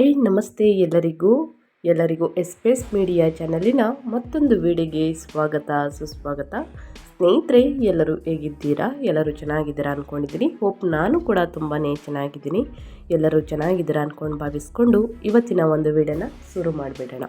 I ನಮಸ್ತೆ ಎಲ್ಲರಿಗೂ. ಎಲ್ಲರಿಗೂ ಎಸ್ಪೇಸ್ ಮೀಡಿಯಾ ಚಾನಲಿನ ಮತ್ತೊಂದು ವಿಡಿಯೋಗೆ ಸ್ವಾಗತ, ಸುಸ್ವಾಗತ. ಸ್ನೇಹಿತರೆ, ಎಲ್ಲರೂ ಹೇಗಿದ್ದೀರಾ? ಎಲ್ಲರೂ ಚೆನ್ನಾಗಿದ್ದೀರಾ ಅಂದ್ಕೊಂಡಿದ್ದೀನಿ ಹೋಪ್ ನಾನು ಕೂಡ ತುಂಬಾ ಚೆನ್ನಾಗಿದ್ದೀನಿ. ಎಲ್ಲರೂ ಚೆನ್ನಾಗಿದ್ದೀರಾ ಅಂದ್ಕೊಂಡು ಭಾವಿಸ್ಕೊಂಡು ಇವತ್ತಿನ ಒಂದು ವಿಡಿಯೋನ ಶುರು ಮಾಡಿಬಿಡೋಣ.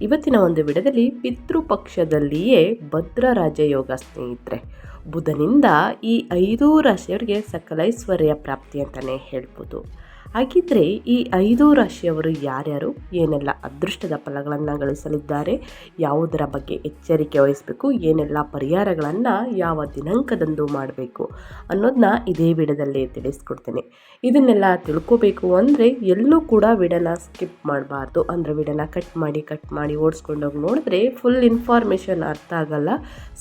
ಇವತ್ತಿನ ಒಂದು ವಿಡಿಯೋದಲ್ಲಿ ಪಿತೃಪಕ್ಷದಲ್ಲಿಯೇ ಭದ್ರ ರಾಜಯೋಗ ಸ್ನೇಹಿತರೆ. ಬುಧನಿಂದ ಈ ಐದೂ ರಾಶಿಯವರಿಗೆ ಸಕಲೈಶ್ವರ್ಯ ಪ್ರಾಪ್ತಿ ಅಂತಲೇ ಹೇಳ್ಬೋದು. ಹಾಗಿದ್ರೆ ಈ ಐದು ರಾಶಿಯವರು ಯಾರ್ಯಾರು, ಏನೆಲ್ಲ ಅದೃಷ್ಟದ ಫಲಗಳನ್ನು ಗಳಿಸಲಿದ್ದಾರೆ, ಯಾವುದರ ಬಗ್ಗೆ ಎಚ್ಚರಿಕೆ ವಹಿಸಬೇಕು, ಏನೆಲ್ಲ ಪರಿಹಾರಗಳನ್ನು ಯಾವ ದಿನಾಂಕದಂದು ಮಾಡಬೇಕು ಅನ್ನೋದನ್ನ ಇದೇ ವಿಡದಲ್ಲಿ ತಿಳಿಸ್ಕೊಡ್ತೇನೆ. ಇದನ್ನೆಲ್ಲ ತಿಳ್ಕೋಬೇಕು ಅಂದರೆ ಎಲ್ಲೂ ಕೂಡ ವಿಡನ ಸ್ಕಿಪ್ ಮಾಡಬಾರ್ದು. ಅಂದರೆ ವಿಡನ ಕಟ್ ಮಾಡಿ ಕಟ್ ಮಾಡಿ ಓಡಿಸ್ಕೊಂಡೋಗಿ ನೋಡಿದ್ರೆ ಫುಲ್ ಇನ್ಫಾರ್ಮೇಷನ್ ಅರ್ಥ ಆಗಲ್ಲ.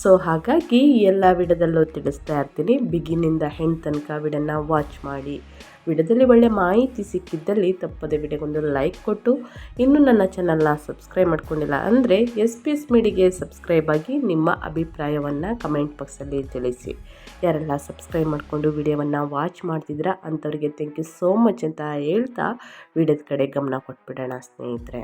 ಸೊ ಹಾಗಾಗಿ ಎಲ್ಲ ವಿಡದಲ್ಲೂ ತಿಳಿಸ್ತಾ ಇರ್ತೀನಿ. ಬಿಗಿನಿಂದ ಹೆಣ್ ತನಕ ವಿಡನ್ನು ವಾಚ್ ಮಾಡಿ. ವಿಡಿಯೋದಲ್ಲಿ ಒಳ್ಳೆ ಮಾಹಿತಿ ಸಿಕ್ಕಿದ್ದಲ್ಲಿ ತಪ್ಪದೆ ವಿಡಿಯೋಗೊಂದು ಲೈಕ್ ಕೊಟ್ಟು, ಇನ್ನೂ ನನ್ನ ಚಾನಲ್ನ ಸಬ್ಸ್ಕ್ರೈಬ್ ಮಾಡ್ಕೊಂಡಿಲ್ಲ ಅಂದರೆ ಎಸ್ ಪಿ ಎಸ್ ಮೀಡಿಗೆ ಸಬ್ಸ್ಕ್ರೈಬ್ ಆಗಿ ನಿಮ್ಮ ಅಭಿಪ್ರಾಯವನ್ನು ಕಮೆಂಟ್ ಬಾಕ್ಸಲ್ಲಿ ತಿಳಿಸಿ. ಯಾರೆಲ್ಲ ಸಬ್ಸ್ಕ್ರೈಬ್ ಮಾಡಿಕೊಂಡು ವಿಡಿಯೋವನ್ನು ವಾಚ್ ಮಾಡ್ತಿದ್ದೀರಾ ಅಂಥವ್ರಿಗೆ ಥ್ಯಾಂಕ್ ಯು ಸೋ ಮಚ್ ಅಂತ ಹೇಳ್ತಾ ವಿಡಿಯೋದ ಕಡೆ ಗಮನ ಕೊಟ್ಬಿಡೋಣ ಸ್ನೇಹಿತರೆ.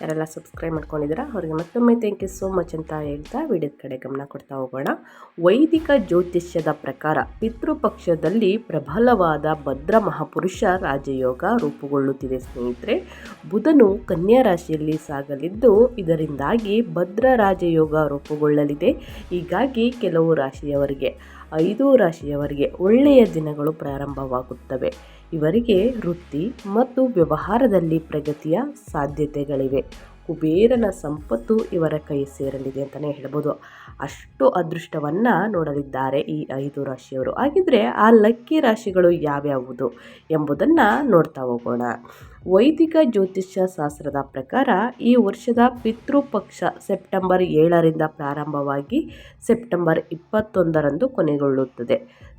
ಯಾರೆಲ್ಲ ಸಬ್ಸ್ಕ್ರೈಬ್ ಮಾಡ್ಕೊಂಡಿದ್ದೀರಾ, ಅವರಿಗೆ ಮತ್ತೊಮ್ಮೆ ಥ್ಯಾಂಕ್ ಯು ಸೋ ಮಚ್ ಅಂತ ಹೇಳ್ತಾ ವಿಡಿಯೋದ ಕಡೆ ಗಮನ ಕೊಡ್ತಾ ಹೋಗೋಣ. ವೈದಿಕ ಜ್ಯೋತಿಷ್ಯದ ಪ್ರಕಾರ ಪಿತೃಪಕ್ಷದಲ್ಲಿ ಪ್ರಬಲವಾದ ಭದ್ರ ಮಹಾಪುರುಷ ರಾಜಯೋಗ ರೂಪುಗೊಳ್ಳುತ್ತಿದೆ ಸ್ನೇಹಿತರೆ. ಬುಧನು ಕನ್ಯಾ ರಾಶಿಯಲ್ಲಿ ಸಾಗಲಿದ್ದು ಇದರಿಂದಾಗಿ ಭದ್ರ ರಾಜಯೋಗ ರೂಪುಗೊಳ್ಳಲಿದೆ. ಹೀಗಾಗಿ ಕೆಲವು ರಾಶಿಯವರಿಗೆ, ಐದು ರಾಶಿಯವರಿಗೆ ಒಳ್ಳೆಯ ದಿನಗಳು ಪ್ರಾರಂಭವಾಗುತ್ತವೆ. ಇವರಿಗೆ ವೃತ್ತಿ ಮತ್ತು ವ್ಯವಹಾರದಲ್ಲಿ ಪ್ರಗತಿಯ ಸಾಧ್ಯತೆಗಳಿವೆ. ಕುಬೇರನ ಸಂಪತ್ತು ಇವರ ಕೈ ಸೇರಲಿದೆ ಅಂತಲೇ ಹೇಳ್ಬೋದು. ಅಷ್ಟು ಅದೃಷ್ಟವನ್ನು ನೋಡಲಿದ್ದಾರೆ ಈ ಐದು ರಾಶಿಯವರು. ಹಾಗಿದ್ರೆ ಆ ಲಕ್ಕಿ ರಾಶಿಗಳು ಯಾವ್ಯಾವುದು ಎಂಬುದನ್ನು ನೋಡ್ತಾ ಹೋಗೋಣ. ವೈದಿಕ ಜ್ಯೋತಿಷ್ಯ ಶಾಸ್ತ್ರದ ಪ್ರಕಾರ ಈ ವರ್ಷದ ಪಿತೃಪಕ್ಷ ಸೆಪ್ಟೆಂಬರ್ ಏಳರಿಂದ ಪ್ರಾರಂಭವಾಗಿ ಸೆಪ್ಟೆಂಬರ್ ಇಪ್ಪತ್ತೊಂದರಂದು ಕೊನೆಗೊಳ್ಳುತ್ತದೆ.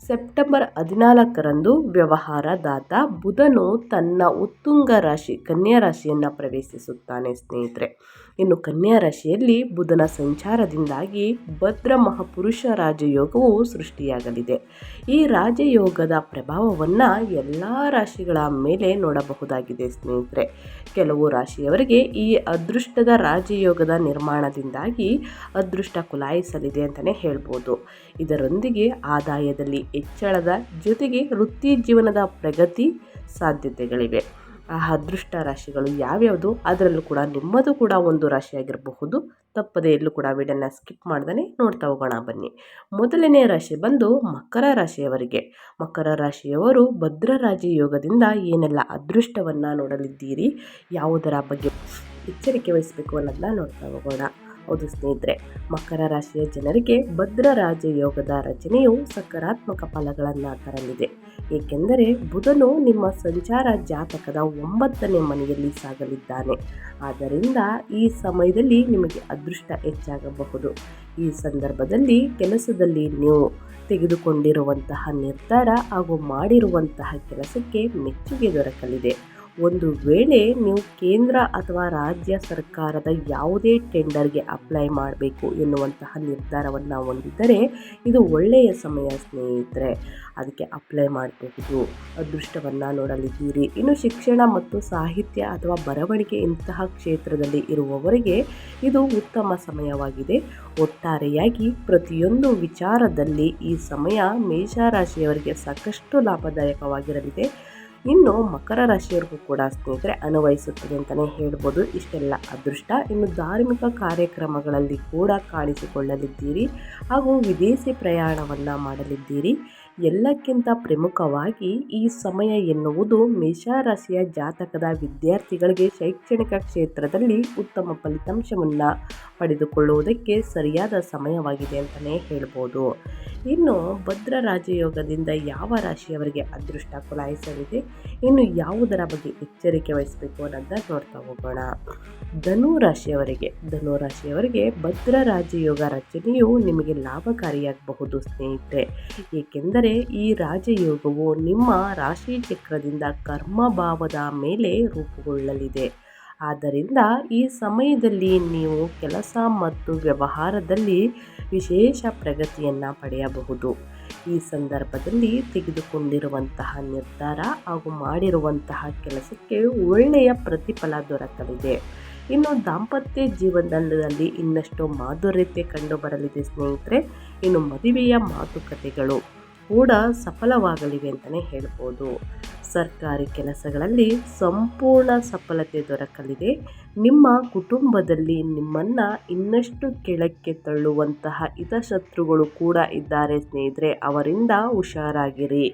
ಸೆಪ್ಟೆಂಬರ್ ಹದಿನಾಲ್ಕರಂದು ವ್ಯವಹಾರದಾತ ಬುಧನು ತನ್ನ ಉತ್ತುಂಗ ರಾಶಿ, ಕನ್ಯಾ ರಾಶಿಯನ್ನು ಪ್ರವೇಶಿಸುತ್ತಾನೆ ಸ್ನೇಹಿತರೆ. ಇನ್ನು ಕನ್ಯಾ ರಾಶಿಯಲ್ಲಿ ಬುಧನ ಸಂಚಾರದಿಂದಾಗಿ ಭದ್ರ ಮಹಾಪುರುಷ ರಾಜಯೋಗವು ಸೃಷ್ಟಿಯಾಗಲಿದೆ. ಈ ರಾಜಯೋಗದ ಪ್ರಭಾವವನ್ನು ಎಲ್ಲ ರಾಶಿಗಳ ಮೇಲೆ ನೋಡಬಹುದಾಗಿದೆ ಸ್ನೇಹಿತರೆ, ಕೆಲವು ರಾಶಿಯವರಿಗೆ ಈ ಅದೃಷ್ಟದ ರಾಜಯೋಗದ ನಿರ್ಮಾಣದಿಂದಾಗಿ ಅದೃಷ್ಟ ಕುಲಾಯಿಸಲಿದೆ ಅಂತಲೇ ಹೇಳ್ಬೋದು. ಇದರೊಂದಿಗೆ ಆದಾಯದಲ್ಲಿ ಹೆಚ್ಚಳದ ಜೊತೆಗೆ ವೃತ್ತಿ ಜೀವನದ ಪ್ರಗತಿ ಸಾಧ್ಯತೆಗಳಿವೆ. ಆ ಅದೃಷ್ಟ ರಾಶಿಗಳು ಯಾವ್ಯಾವುದು, ಅದರಲ್ಲೂ ಕೂಡ ನಿಮ್ಮದು ಕೂಡ ಒಂದು ರಾಶಿಯಾಗಿರಬಹುದು. ತಪ್ಪದೇ ಎಲ್ಲೂ ಕೂಡ ವಿಡಿಯೋನ ಸ್ಕಿಪ್ ಮಾಡ್ದೇ ನೋಡ್ತಾ ಹೋಗೋಣ ಬನ್ನಿ. ಮೊದಲನೇ ರಾಶಿ ಬಂದು ಮಕರ ರಾಶಿಯವರಿಗೆ. ಮಕರ ರಾಶಿಯವರು ಭದ್ರರಾಜಿ ಯೋಗದಿಂದ ಏನೆಲ್ಲ ಅದೃಷ್ಟವನ್ನು ನೋಡಲಿದ್ದೀರಿ, ಯಾವುದರ ಬಗ್ಗೆ ಎಚ್ಚರಿಕೆ ವಹಿಸಬೇಕು ಅನ್ನೋದನ್ನ ನೋಡ್ತಾ ಹೋಗೋಣ. ಹೌದು ಸ್ನೇಹಿತರೆ, ಮಕರ ರಾಶಿಯ ಜನರಿಗೆ ಭದ್ರ ರಾಜಯೋಗದ ರಚನೆಯು ಸಕಾರಾತ್ಮಕ ಫಲಗಳನ್ನು ತರಲಿದೆ. ಏಕೆಂದರೆ ಬುಧನು ನಿಮ್ಮ ಸಂಚಾರ ಜಾತಕದ ಒಂಬತ್ತನೇ ಮನೆಯಲ್ಲಿ ಸಾಗಲಿದ್ದಾನೆ. ಆದ್ದರಿಂದ ಈ ಸಮಯದಲ್ಲಿ ನಿಮಗೆ ಅದೃಷ್ಟ ಹೆಚ್ಚಾಗಬಹುದು. ಈ ಸಂದರ್ಭದಲ್ಲಿ ಕೆಲಸದಲ್ಲಿ ನೀವು ತೆಗೆದುಕೊಂಡಿರುವಂತಹ ನಿರ್ಧಾರ ಹಾಗೂ ಮಾಡಿರುವಂತಹ ಕೆಲಸಕ್ಕೆ ಮೆಚ್ಚುಗೆ ದೊರಕಲಿದೆ. ಒಂದು ವೇಳೆ ನೀವು ಕೇಂದ್ರ ಅಥವಾ ರಾಜ್ಯ ಸರ್ಕಾರದ ಯಾವುದೇ ಟೆಂಡರ್ಗೆ ಅಪ್ಲೈ ಮಾಡಬೇಕು ಎನ್ನುವಂತಹ ನಿರ್ಧಾರವನ್ನು ಹೊಂದಿದ್ದರೆ ಇದು ಒಳ್ಳೆಯ ಸಮಯ ಸ್ನೇಹಿತರೆ. ಅದಕ್ಕೆ ಅಪ್ಲೈ ಮಾಡಬಹುದು. ಅದೃಷ್ಟವನ್ನು ನೋಡಲಿದ್ದೀರಿ. ಇನ್ನು ಶಿಕ್ಷಣ ಮತ್ತು ಸಾಹಿತ್ಯ ಅಥವಾ ಬರವಣಿಗೆ ಇಂತಹ ಕ್ಷೇತ್ರದಲ್ಲಿ ಇರುವವರಿಗೆ ಇದು ಉತ್ತಮ ಸಮಯವಾಗಿದೆ. ಒಟ್ಟಾರೆಯಾಗಿ ಪ್ರತಿಯೊಂದು ವಿಚಾರದಲ್ಲಿ ಈ ಸಮಯ ಮೇಷರಾಶಿಯವರಿಗೆ ಸಾಕಷ್ಟು ಲಾಭದಾಯಕವಾಗಿರಲಿದೆ. ಇನ್ನು ಮಕರ ರಾಶಿಯವರಿಗೂ ಕೂಡ ಸ್ನೇಹಿತರೆ ಅನ್ವಯಿಸುತ್ತದೆ ಅಂತಲೇ ಹೇಳ್ಬೋದು. ಇಷ್ಟೆಲ್ಲ ಅದೃಷ್ಟ. ಇನ್ನು ಧಾರ್ಮಿಕ ಕಾರ್ಯಕ್ರಮಗಳಲ್ಲಿ ಕೂಡ ಕಾಣಿಸಿಕೊಳ್ಳಲಿದ್ದೀರಿ. ಹಾಗೂ ವಿದೇಶಿ ಪ್ರಯಾಣವನ್ನು ಮಾಡಲಿದ್ದೀರಿ. ಎಲ್ಲಕ್ಕಿಂತ ಪ್ರಮುಖವಾಗಿ ಈ ಸಮಯ ಎನ್ನುವುದು ಮೇಷರಾಶಿಯ ಜಾತಕದ ವಿದ್ಯಾರ್ಥಿಗಳಿಗೆ ಶೈಕ್ಷಣಿಕ ಕ್ಷೇತ್ರದಲ್ಲಿ ಉತ್ತಮ ಫಲಿತಾಂಶವನ್ನು ಪಡೆದುಕೊಳ್ಳುವುದಕ್ಕೆ ಸರಿಯಾದ ಸಮಯವಾಗಿದೆ ಅಂತಲೇ ಹೇಳ್ಬೋದು. ಇನ್ನು ಭದ್ರ ರಾಜಯೋಗದಿಂದ ಯಾವ ರಾಶಿಯವರಿಗೆ ಅದೃಷ್ಟ ಕುಲಾಯಿಸಲಿದೆ? ಇನ್ನು ಯಾವುದರ ಬಗ್ಗೆ ಎಚ್ಚರಿಕೆ ವಹಿಸಬೇಕು ಅನ್ನೋದನ್ನ ನೋಡ್ತಾ ಹೋಗೋಣ. ಧನು ರಾಶಿಯವರಿಗೆ ಧನು ರಾಶಿಯವರಿಗೆ ಭದ್ರ ರಾಜಯೋಗ ರಚನೆಯು ನಿಮಗೆ ಲಾಭಕಾರಿಯಾಗಬಹುದು ಸ್ನೇಹಿತರೆ. ಏಕೆಂದರೆ ಈ ರಾಜಯೋಗವು ನಿಮ್ಮ ರಾಶಿ ಚಕ್ರದಿಂದ ಕರ್ಮಭಾವದ ಮೇಲೆ ರೂಪುಗೊಳ್ಳಲಿದೆ. ಆದ್ದರಿಂದ ಈ ಸಮಯದಲ್ಲಿ ನೀವು ಕೆಲಸ ಮತ್ತು ವ್ಯವಹಾರದಲ್ಲಿ ವಿಶೇಷ ಪ್ರಗತಿಯನ್ನು ಪಡೆಯಬಹುದು. ಈ ಸಂದರ್ಭದಲ್ಲಿ ತೆಗೆದುಕೊಂಡಿರುವಂತಹ ನಿರ್ಧಾರ ಹಾಗೂ ಮಾಡಿರುವಂತಹ ಕೆಲಸಕ್ಕೆ ಒಳ್ಳೆಯ ಪ್ರತಿಫಲ ದೊರಕಲಿದೆ. ಇನ್ನು ದಾಂಪತ್ಯ ಜೀವನದಲ್ಲಿ ಇನ್ನಷ್ಟು ಮಾಧುರ್ಯತೆ ಕಂಡು ಬರಲಿದೆ ಸ್ನೇಹಿತರೆ. ಇನ್ನು ಮದುವೆಯ ಮಾತುಕತೆಗಳು ಕೂಡ ಸಫಲವಾಗಲಿವೆ ಅಂತಲೇ ಹೇಳ್ಬೋದು. ಸರ್ಕಾರಿ ಕೆಲಸಗಳಲ್ಲಿ ಸಂಪೂರ್ಣ ಸಫಲತೆ ದೊರಕಲಿದೆ. ನಿಮ್ಮ ಕುಟುಂಬದಲ್ಲಿ ನಿಮ್ಮನ್ನು ಇನ್ನಷ್ಟು ಕೆಳಕ್ಕೆ ತಳ್ಳುವಂತಹ ಹಿತಶತ್ರುಗಳು ಕೂಡ ಇದ್ದಾರೆ ಸ್ನೇಹಿತರೆ, ಅವರಿಂದ ಹುಷಾರಾಗಿರಿ.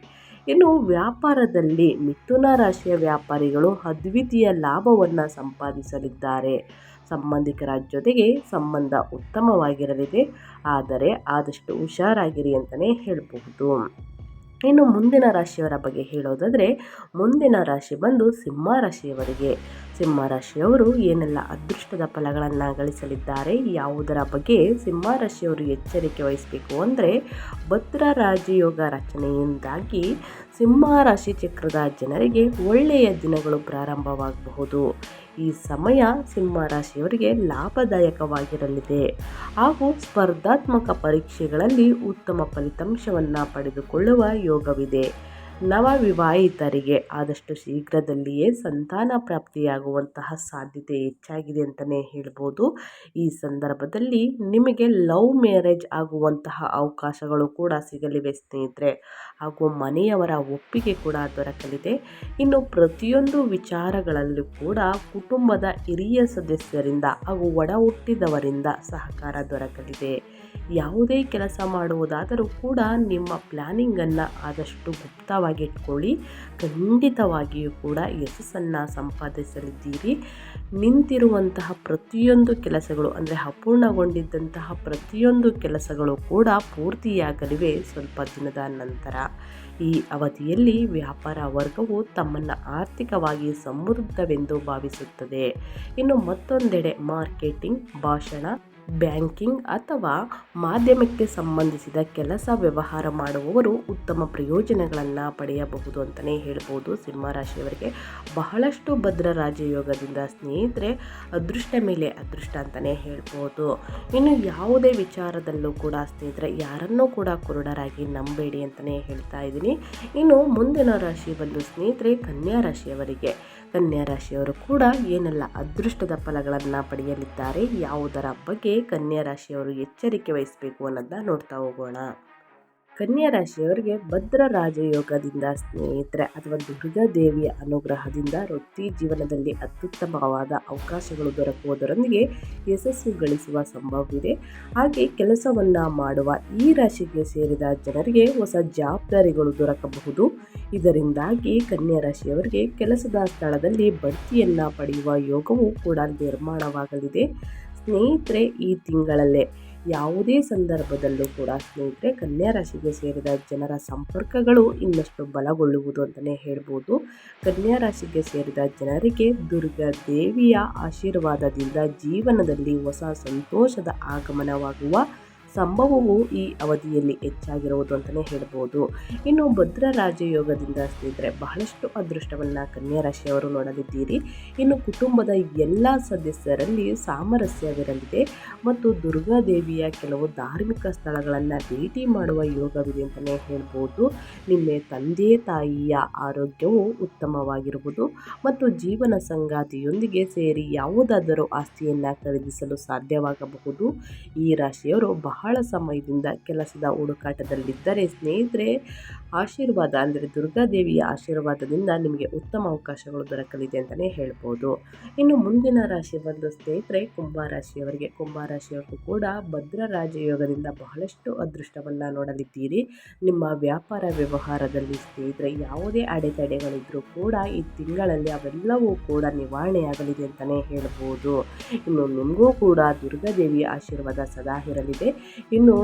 ಇನ್ನು ವ್ಯಾಪಾರದಲ್ಲಿ ಮಿಥುನ ರಾಶಿಯ ವ್ಯಾಪಾರಿಗಳು ಅದ್ವಿತೀಯ ಲಾಭವನ್ನು ಸಂಪಾದಿಸಲಿದ್ದಾರೆ. ಸಂಬಂಧಿಕರ ಜೊತೆಗೆ ಸಂಬಂಧ ಉತ್ತಮವಾಗಿರಲಿದೆ. ಆದರೆ ಆದಷ್ಟು ಹುಷಾರಾಗಿರಿ ಅಂತಲೇ ಹೇಳಬಹುದು. ಇನ್ನು ಮುಂದಿನ ರಾಶಿಯವರ ಬಗ್ಗೆ ಹೇಳೋದಾದರೆ, ಮುಂದಿನ ರಾಶಿ ಬಂದು ಸಿಂಹ ರಾಶಿಯವರಿಗೆ. ಸಿಂಹ ರಾಶಿಯವರು ಏನೆಲ್ಲ ಅದೃಷ್ಟದ ಫಲಗಳನ್ನು ಗಳಿಸಲಿದ್ದಾರೆ, ಯಾವುದರ ಬಗ್ಗೆ ಸಿಂಹ ರಾಶಿಯವರು ಎಚ್ಚರಿಕೆ ವಹಿಸಬೇಕು ಅಂದರೆ, ಭದ್ರ ರಾಜಯೋಗ ರಚನೆಯಿಂದಾಗಿ ಸಿಂಹ ರಾಶಿ ಚಕ್ರದ ಜನರಿಗೆ ಒಳ್ಳೆಯ ದಿನಗಳು ಪ್ರಾರಂಭವಾಗಬಹುದು. ಈ ಸಮಯ ಸಿಂಹ ರಾಶಿಯವರಿಗೆ ಲಾಭದಾಯಕವಾಗಿರಲಿದೆ. ಹಾಗೂ ಸ್ಪರ್ಧಾತ್ಮಕ ಪರೀಕ್ಷೆಗಳಲ್ಲಿ ಉತ್ತಮ ಫಲಿತಾಂಶವನ್ನು ಪಡೆದುಕೊಳ್ಳುವ ಯೋಗವಿದೆ. ನವವಿವಾಹಿತರಿಗೆ ಆದಷ್ಟು ಶೀಘ್ರದಲ್ಲಿಯೇ ಸಂತಾನ ಪ್ರಾಪ್ತಿಯಾಗುವಂತಹ ಸಾಧ್ಯತೆ ಹೆಚ್ಚಾಗಿದೆ ಅಂತಲೇ ಹೇಳ್ಬೋದು. ಈ ಸಂದರ್ಭದಲ್ಲಿ ನಿಮಗೆ ಲವ್ ಮ್ಯಾರೇಜ್ ಆಗುವಂತಹ ಅವಕಾಶಗಳು ಕೂಡ ಸಿಗಲಿವೆ ಸ್ನೇಹಿತರೆ. ಹಾಗೂ ಮನೆಯವರ ಒಪ್ಪಿಗೆ ಕೂಡ ದೊರಕಲಿದೆ. ಇನ್ನು ಪ್ರತಿಯೊಂದು ವಿಚಾರಗಳಲ್ಲೂ ಕೂಡ ಕುಟುಂಬದ ಹಿರಿಯ ಸದಸ್ಯರಿಂದ ಹಾಗೂ ಒಡ ಹುಟ್ಟಿದವರಿಂದ ಸಹಕಾರ ದೊರಕಲಿದೆ. ಯಾವುದೇ ಕೆಲಸ ಮಾಡುವುದಾದರೂ ಕೂಡ ನಿಮ್ಮ ಪ್ಲ್ಯಾನಿಂಗನ್ನು ಆದಷ್ಟು ಗುಪ್ತವಾಗಿಟ್ಕೊಳ್ಳಿ. ಖಂಡಿತವಾಗಿಯೂ ಕೂಡ ಯಶಸ್ಸನ್ನು ಸಂಪಾದಿಸಲಿದ್ದೀರಿ. ನಿಂತಿರುವಂತಹ ಪ್ರತಿಯೊಂದು ಕೆಲಸಗಳು ಅಂದರೆ ಅಪೂರ್ಣಗೊಂಡಿದ್ದಂತಹ ಪ್ರತಿಯೊಂದು ಕೆಲಸಗಳು ಕೂಡ ಪೂರ್ತಿಯಾಗಲಿವೆ ಸ್ವಲ್ಪ ದಿನದ ನಂತರ. ಈ ಅವಧಿಯಲ್ಲಿ ವ್ಯಾಪಾರ ವರ್ಗವು ತಮ್ಮನ್ನು ಆರ್ಥಿಕವಾಗಿ ಸಮೃದ್ಧವೆಂದು ಭಾವಿಸುತ್ತದೆ. ಇನ್ನು ಮತ್ತೊಂದೆಡೆ ಮಾರ್ಕೆಟಿಂಗ್, ಭಾಷಣ ಬ್ಯಾಂಕಿಂಗ್ ಅಥವಾ ಮಾಧ್ಯಮಕ್ಕೆ ಸಂಬಂಧಿಸಿದ ಕೆಲಸ ವ್ಯವಹಾರ ಮಾಡುವವರು ಉತ್ತಮ ಪ್ರಯೋಜನಗಳನ್ನು ಪಡೆಯಬಹುದು ಅಂತಲೇ ಹೇಳ್ಬೋದು. ಸಿಂಹರಾಶಿಯವರಿಗೆ ಬಹಳಷ್ಟು ಭದ್ರ ರಾಜಯೋಗದಿಂದ ಸ್ನೇಹಿತರೆ ಅದೃಷ್ಟ ಮೇಲೆ ಅದೃಷ್ಟ ಅಂತಲೇ ಹೇಳ್ಬೋದು. ಇನ್ನು ಯಾವುದೇ ವಿಚಾರದಲ್ಲೂ ಕೂಡ ಸ್ನೇಹಿತರೆ ಯಾರನ್ನೂ ಕೂಡ ಕುರುಡರಾಗಿ ನಂಬೇಡಿ ಅಂತಲೇ ಹೇಳ್ತಾ ಇದ್ದೀನಿ. ಇನ್ನು ಮುಂದಿನ ರಾಶಿ ಬಂದು ಸ್ನೇಹಿತರೆ ಕನ್ಯಾ ರಾಶಿಯವರಿಗೆ. ಕನ್ಯಾ ರಾಶಿಯವರು ಕೂಡ ಏನೆಲ್ಲ ಅದೃಷ್ಟದ ಫಲಗಳನ್ನು ಪಡೆಯಲಿದ್ದಾರೆ, ಯಾವುದರ ಬಗ್ಗೆ ಕನ್ಯಾ ರಾಶಿಯವರು ಎಚ್ಚರಿಕೆ ವಹಿಸಬೇಕು ಅನ್ನೋದನ್ನ ನೋಡ್ತಾ ಹೋಗೋಣ. ಕನ್ಯಾ ರಾಶಿಯವರಿಗೆ ಭದ್ರ ರಾಜಯೋಗದಿಂದ ಸ್ನೇಹಿತರೆ ಅಥವಾ ದುರ್ಗಾ ದೇವಿಯ ಅನುಗ್ರಹದಿಂದ ವೃತ್ತಿ ಜೀವನದಲ್ಲಿ ಅತ್ಯುತ್ತಮವಾದ ಅವಕಾಶಗಳು ದೊರಕುವುದರೊಂದಿಗೆ ಯಶಸ್ಸು ಗಳಿಸುವ ಸಂಭವವಿದೆ. ಹಾಗೆ ಕೆಲಸವನ್ನು ಮಾಡುವ ಈ ರಾಶಿಗೆ ಸೇರಿದ ಜನರಿಗೆ ಹೊಸ ಜವಾಬ್ದಾರಿಗಳು ದೊರಕಬಹುದು. ಇದರಿಂದಾಗಿ ಕನ್ಯಾ ರಾಶಿಯವರಿಗೆ ಕೆಲಸದ ಸ್ಥಳದಲ್ಲಿ ಬಡ್ತಿಯನ್ನು ಪಡೆಯುವ ಯೋಗವು ಕೂಡ ನಿರ್ಮಾಣವಾಗಲಿದೆ. ಸ್ನೇಹಿತರೆ, ಈ ತಿಂಗಳಲ್ಲೇ ಯಾವುದೇ ಸಂದರ್ಭದಲ್ಲೂ ಕೂಡ ಸ್ನೇಹಿತರೆ, ಕನ್ಯಾ ರಾಶಿಗೆ ಸೇರಿದ ಜನರ ಸಂಪರ್ಕಗಳು ಇನ್ನಷ್ಟು ಬಲಗೊಳ್ಳುವುದು ಅಂತಲೇ ಹೇಳ್ಬೋದು. ಕನ್ಯಾ ರಾಶಿಗೆ ಸೇರಿದ ಜನರಿಗೆ ದುರ್ಗಾ ದೇವಿಯ ಆಶೀರ್ವಾದದಿಂದ ಜೀವನದಲ್ಲಿ ಹೊಸ ಸಂತೋಷದ ಆಗಮನವಾಗುವ ಸಂಭವವು ಈ ಅವಧಿಯಲ್ಲಿ ಹೆಚ್ಚಾಗಿರುವುದು ಅಂತಲೇ ಹೇಳ್ಬೋದು. ಇನ್ನು ಭದ್ರ ರಾಜಯೋಗದಿಂದ ಸ್ನೇಹಿತರೆ, ಬಹಳಷ್ಟು ಅದೃಷ್ಟವನ್ನು ಕನ್ಯಾ ರಾಶಿಯವರು ನೋಡಲಿದ್ದೀರಿ. ಇನ್ನು ಕುಟುಂಬದ ಎಲ್ಲ ಸದಸ್ಯರಲ್ಲಿ ಸಾಮರಸ್ಯವಿರಲಿದೆ ಮತ್ತು ದುರ್ಗಾದೇವಿಯ ಕೆಲವು ಧಾರ್ಮಿಕ ಸ್ಥಳಗಳನ್ನು ಭೇಟಿ ಮಾಡುವ ಯೋಗವಿದೆ ಅಂತಲೇ ಹೇಳ್ಬೋದು. ನಿಮ್ಮ ತಂದೆ ತಾಯಿಯ ಆರೋಗ್ಯವು ಉತ್ತಮವಾಗಿರುವುದು ಮತ್ತು ಜೀವನ ಸಂಗಾತಿಯೊಂದಿಗೆ ಸೇರಿ ಯಾವುದಾದರೂ ಆಸ್ತಿಯನ್ನು ಖರೀದಿಸಲು ಸಾಧ್ಯವಾಗಬಹುದು. ಈ ರಾಶಿಯವರು ಬಹಳ ಬಹಳ ಸಮಯದಿಂದ ಕೆಲಸದ ಹುಡುಕಾಟದಲ್ಲಿದ್ದರೆ ಸ್ನೇಹಿತರೆ, ಆಶೀರ್ವಾದ ಅಂದರೆ ದುರ್ಗಾದೇವಿಯ ಆಶೀರ್ವಾದದಿಂದ ನಿಮಗೆ ಉತ್ತಮ ಅವಕಾಶಗಳು ದೊರಕಲಿದೆ ಅಂತಲೇ ಹೇಳ್ಬೋದು. ಇನ್ನು ಮುಂದಿನ ರಾಶಿ ಬಂದು ಸ್ನೇಹಿತರೆ ಕುಂಭರಾಶಿಯವರಿಗೆ ಕುಂಭರಾಶಿಯವರು ಕೂಡ ಭದ್ರ ರಾಜಯೋಗದಿಂದ ಬಹಳಷ್ಟು ಅದೃಷ್ಟವನ್ನು ನೋಡಲಿದ್ದೀರಿ. ನಿಮ್ಮ ವ್ಯಾಪಾರ ವ್ಯವಹಾರದಲ್ಲಿ ಸ್ನೇಹಿತರೆ, ಯಾವುದೇ ಅಡೆತಡೆಗಳಿದ್ದರೂ ಕೂಡ ಈ ತಿಂಗಳಲ್ಲಿ ಅವೆಲ್ಲವೂ ಕೂಡ ನಿವಾರಣೆಯಾಗಲಿದೆ ಅಂತಲೇ ಹೇಳ್ಬೋದು. ಇನ್ನು ನಿಮಗೂ ಕೂಡ ದುರ್ಗಾದೇವಿಯ ಆಶೀರ್ವಾದ ಸದಾ ಇರಲಿದೆ. ಇನ್ನು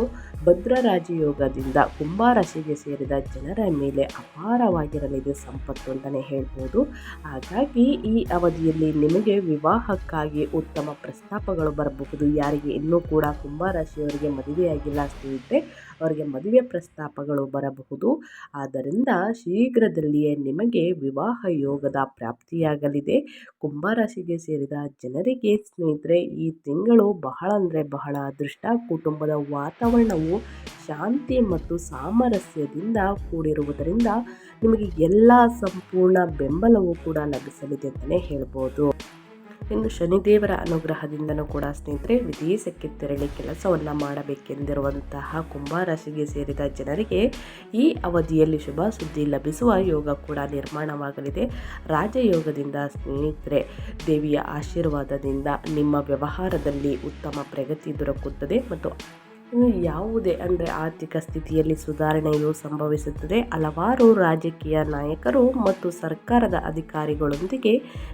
ಭದ್ರ ರಾಜಯೋಗದಿಂದ ಕುಂಭರಾಶಿಗೆ ಸೇರಿದ ಜನರ ಮೇಲೆ ಅಪಾರವಾಗಿರಲಿದೆ ಸಂಪತ್ತು ಅಂತಲೇ ಹೇಳ್ಬೋದು. ಹಾಗಾಗಿ ಈ ಅವಧಿಯಲ್ಲಿ ನಿಮಗೆ ವಿವಾಹಕ್ಕಾಗಿ ಉತ್ತಮ ಪ್ರಸ್ತಾಪಗಳು ಬರಬಹುದು. ಯಾರಿಗೆ ಇನ್ನೂ ಕೂಡ ಕುಂಭರಾಶಿಯವರಿಗೆ ಮದುವೆಯಾಗಿಲ್ಲ ಸ್ನೇಹಿತರೆ ಅವರಿಗೆ ಮದುವೆ ಪ್ರಸ್ತಾಪಗಳು ಬರಬಹುದು. ಆದ್ದರಿಂದ ಶೀಘ್ರದಲ್ಲಿಯೇ ನಿಮಗೆ ವಿವಾಹ ಯೋಗದ ಪ್ರಾಪ್ತಿಯಾಗಲಿದೆ. ಕುಂಭರಾಶಿಗೆ ಸೇರಿದ ಜನರಿಗೆ ಸ್ನೇಹಿತರೆ, ಈ ತಿಂಗಳು ಬಹಳ ಅಂದರೆ ಬಹಳ ಅದೃಷ್ಟ. ಕುಟುಂಬದ ವಾತಾವರಣವು ಶಾಂತಿ ಮತ್ತು ಸಾಮರಸ್ಯದಿಂದ ಕೂಡಿರುವುದರಿಂದ ನಿಮಗೆ ಎಲ್ಲ ಸಂಪೂರ್ಣ ಬೆಂಬಲವೂ ಕೂಡ ಲಭಿಸಲಿದೆ ಅಂತಲೇ ಹೇಳ್ಬೋದು. ಇನ್ನು ಶನಿದೇವರ ಅನುಗ್ರಹದಿಂದನೂ ಕೂಡ ಸ್ನೇಹಿತರೆ ವಿದೇಶಕ್ಕೆ ತೆರಳಿ ಕೆಲಸವನ್ನು ಮಾಡಬೇಕೆಂದಿರುವಂತಹ ಕುಂಭರಾಶಿಗೆ ಸೇರಿದ ಜನರಿಗೆ ಈ ಅವಧಿಯಲ್ಲಿ ಶುಭ ಸುದ್ದಿ ಲಭಿಸುವ ಯೋಗ ಕೂಡ ನಿರ್ಮಾಣವಾಗಲಿದೆ. ರಾಜಯೋಗದಿಂದ ಸ್ನೇಹಿತರೆ ದೇವಿಯ ಆಶೀರ್ವಾದದಿಂದ ನಿಮ್ಮ ವ್ಯವಹಾರದಲ್ಲಿ ಉತ್ತಮ ಪ್ರಗತಿ ದೊರಕುತ್ತದೆ ಮತ್ತು ಇನ್ನು ಯಾವುದೇ ಅಂದರೆ ಆರ್ಥಿಕ ಸ್ಥಿತಿಯಲ್ಲಿ ಸುಧಾರಣೆಯು ಸಂಭವಿಸುತ್ತದೆ. ಹಲವಾರು ರಾಜಕೀಯ ನಾಯಕರು ಮತ್ತು ಸರ್ಕಾರದ ಅಧಿಕಾರಿಗಳೊಂದಿಗೆ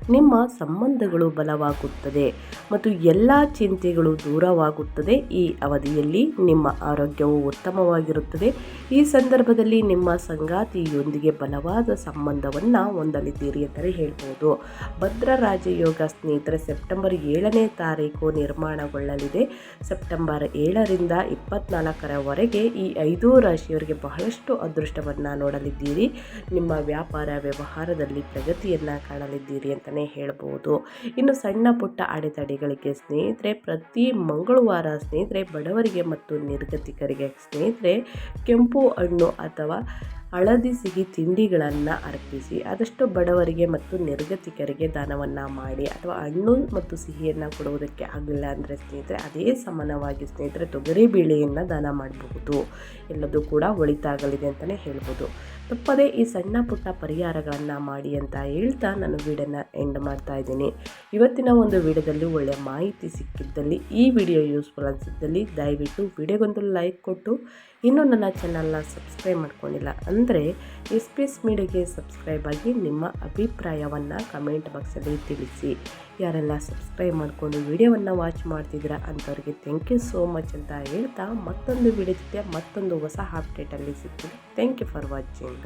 ನಿಮ್ಮ ಸಂಬಂಧಗಳು ಬಲವಾಗುತ್ತದೆ ಮತ್ತು ಎಲ್ಲ ಚಿಂತೆಗಳು ದೂರವಾಗುತ್ತದೆ. ಈ ಅವಧಿಯಲ್ಲಿ ನಿಮ್ಮ ಆರೋಗ್ಯವು ಉತ್ತಮವಾಗಿರುತ್ತದೆ. ಈ ಸಂದರ್ಭದಲ್ಲಿ ನಿಮ್ಮ ಸಂಗಾತಿಯೊಂದಿಗೆ ಬಲವಾದ ಸಂಬಂಧವನ್ನು ಹೊಂದಲಿದ್ದೀರಿ ಅಂತಲೇ ಹೇಳ್ಬೋದು. ಭದ್ರ ರಾಜಯೋಗ ಸ್ನೇಹಿತರೆ, ಸೆಪ್ಟೆಂಬರ್ ಏಳನೇ ತಾರೀಕು ನಿರ್ಮಾಣಗೊಳ್ಳಲಿದೆ. ಸೆಪ್ಟೆಂಬರ್ ಏಳರಿಂದ ಇಪ್ಪತ್ನಾಲ್ಕರವರೆಗೆ ಈ ಐದು ರಾಶಿಯವರಿಗೆ ಬಹಳಷ್ಟು ಅದೃಷ್ಟವನ್ನು ನೋಡಲಿದ್ದೀರಿ. ನಿಮ್ಮ ವ್ಯಾಪಾರ ವ್ಯವಹಾರದಲ್ಲಿ ಪ್ರಗತಿಯನ್ನು ಕಾಣಲಿದ್ದೀರಿ ಅಂತಲೇ ಹೇಳ್ಬೋದು. ಇನ್ನು ಸಣ್ಣ ಪುಟ್ಟ ಅಡೆತಡೆಗಳಿಗೆ ಸ್ನೇಹಿತರೆ, ಪ್ರತಿ ಮಂಗಳವಾರ ಸ್ನೇಹಿತರೆ, ಬಡವರಿಗೆ ಮತ್ತು ನಿರ್ಗತಿಕರಿಗೆ ಸ್ನೇಹಿತರೆ, ಕೆಂಪು ಹಣ್ಣು ಅಥವಾ ಹಳದಿ ಸಿಹಿ ತಿಂಡಿಗಳನ್ನು ಅರ್ಪಿಸಿ, ಆದಷ್ಟು ಬಡವರಿಗೆ ಮತ್ತು ನಿರ್ಗತಿಕರಿಗೆ ದಾನವನ್ನು ಮಾಡಿ ಅಥವಾ ಹಣ್ಣು ಮತ್ತು ಸಿಹಿಯನ್ನು ಕೊಡುವುದಕ್ಕೆ ಆಗಲಿಲ್ಲ ಅಂದರೆ ಸ್ನೇಹಿತರೆ, ಅದೇ ಸಮಾನವಾಗಿ ಸ್ನೇಹಿತರೆ ತೊಗರಿ ಬೇಳೆಯನ್ನು ದಾನ ಮಾಡಬಹುದು. ಎಲ್ಲದೂ ಕೂಡ ಒಳಿತಾಗಲಿದೆ ಅಂತಲೇ ಹೇಳ್ಬೋದು. ತಪ್ಪದೇ ಈ ಸಣ್ಣ ಪುಟ್ಟ ಪರಿಹಾರಗಳನ್ನು ಮಾಡಿ ಅಂತ ಹೇಳ್ತಾ ನಾನು ವೀಡಿಯೋನ ಎಂಡ್ ಮಾಡ್ತಾ ಇದ್ದೀನಿ. ಇವತ್ತಿನ ಒಂದು ವಿಡಿಯೋದಲ್ಲಿ ಒಳ್ಳೆಯ ಮಾಹಿತಿ ಸಿಕ್ಕಿದ್ದಲ್ಲಿ, ಈ ವಿಡಿಯೋ ಯೂಸ್ಫುಲ್ ಅನಿಸಿದ್ದಲ್ಲಿ ದಯವಿಟ್ಟು ವಿಡಿಯೋಗೊಂದು ಲೈಕ್ ಕೊಟ್ಟು, ಇನ್ನೂ ನನ್ನ ಚಾನಲ್ನ ಸಬ್ಸ್ಕ್ರೈಬ್ ಮಾಡ್ಕೊಂಡಿಲ್ಲ ಅಂದರೆ ಎಸ್ ಪಿ ಎಸ್ ಮೀಡಿಯಾಗೆ ಸಬ್ಸ್ಕ್ರೈಬ್ ಆಗಿ ನಿಮ್ಮ ಅಭಿಪ್ರಾಯವನ್ನು ಕಮೆಂಟ್ ಬಾಕ್ಸಲ್ಲಿ ತಿಳಿಸಿ. ಯಾರೆಲ್ಲ ಸಬ್ಸ್ಕ್ರೈಬ್ ಮಾಡಿಕೊಂಡು ವಿಡಿಯೋವನ್ನು ವಾಚ್ ಮಾಡ್ತಿದ್ದೀರಾ ಅಂಥವ್ರಿಗೆ ಥ್ಯಾಂಕ್ ಯು ಸೋ ಮಚ್ ಅಂತ ಹೇಳ್ತಾ ಮತ್ತೊಂದು ವಿಡಿಯೋ ಜೊತೆ ಮತ್ತೊಂದು ಹೊಸ ಅಪ್ಡೇಟಲ್ಲಿ ಸಿಗ್ತೀನಿ. Thank you for watching